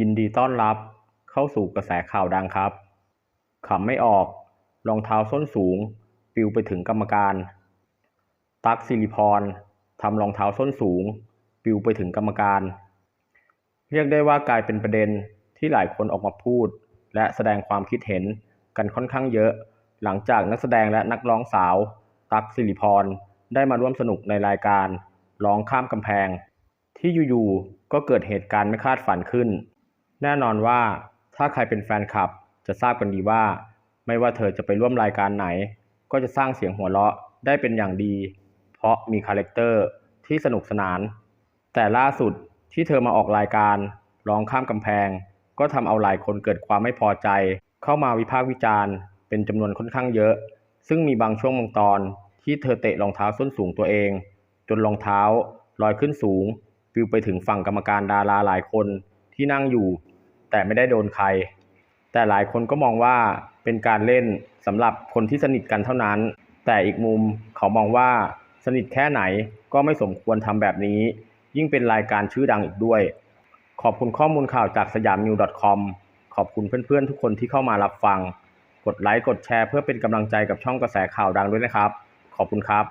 ยินดีต้อนรับเข้าสู่กระแสข่าวดังครับขำไม่ออก รองเท้าส้นสูงปิวไปถึงกรรมการ ตั๊กสิริพรทำรองเท้าส้นสูงปิวไปถึงกรรมการ เรียกได้ว่ากลายเป็นประเด็นที่หลายคนออกมาพูด และแสดงความคิดเห็นกันค่อนข้างเยอะ หลังจากนักแสดงและนักร้องสาว ตั๊กสิริพรได้มาร่วมสนุกในรายการร้องข้ามกำแพง ที่อยู่ๆก็เกิดเหตุการณ์ไม่คาดฝันขึ้น แน่นอนว่าถ้าใครเป็นแฟนคลับจะทราบกันดีว่า ไม่ว่าเธอจะไปร่วมรายการไหน ก็จะสร้างเสียงหัวเราะได้เป็นอย่างดี เพราะมีคาแรคเตอร์ที่สนุกสนาน แต่ล่าสุดที่เธอมาออกรายการร้องข้ามกำแพง ก็ทำเอาหลายคนเกิดความไม่พอใจ เข้ามาวิพากษ์วิจารณ์ เป็นจำนวนค่อนข้างเยอะ ซึ่งมีบางช่วงบางตอนที่เธอเตะรองเท้าส้นสูงตัวเอง จนรองเท้าลอยขึ้นสูงปลิวไปถึงฝั่งกรรมการดาราหลายคน ที่นั่งอยู่ แต่ไม่ได้โดนใคร แต่หลายคนก็มองว่าเป็นการเล่นสำหรับคนที่สนิทกันเท่านั้น แต่อีกมุมเขามองว่าสนิทแค่ไหนก็ไม่สมควรทำแบบนี้ ยิ่งเป็นรายการชื่อดังอีกด้วย ขอบคุณข้อมูลข่าวจากสยามนิว .com ขอบคุณเพื่อนๆทุกคนที่เข้ามารับฟัง กดไลค์กดแชร์เพื่อเป็นกำลังใจกับช่องกระแสข่าวดังด้วยนะครับ ขอบคุณครับ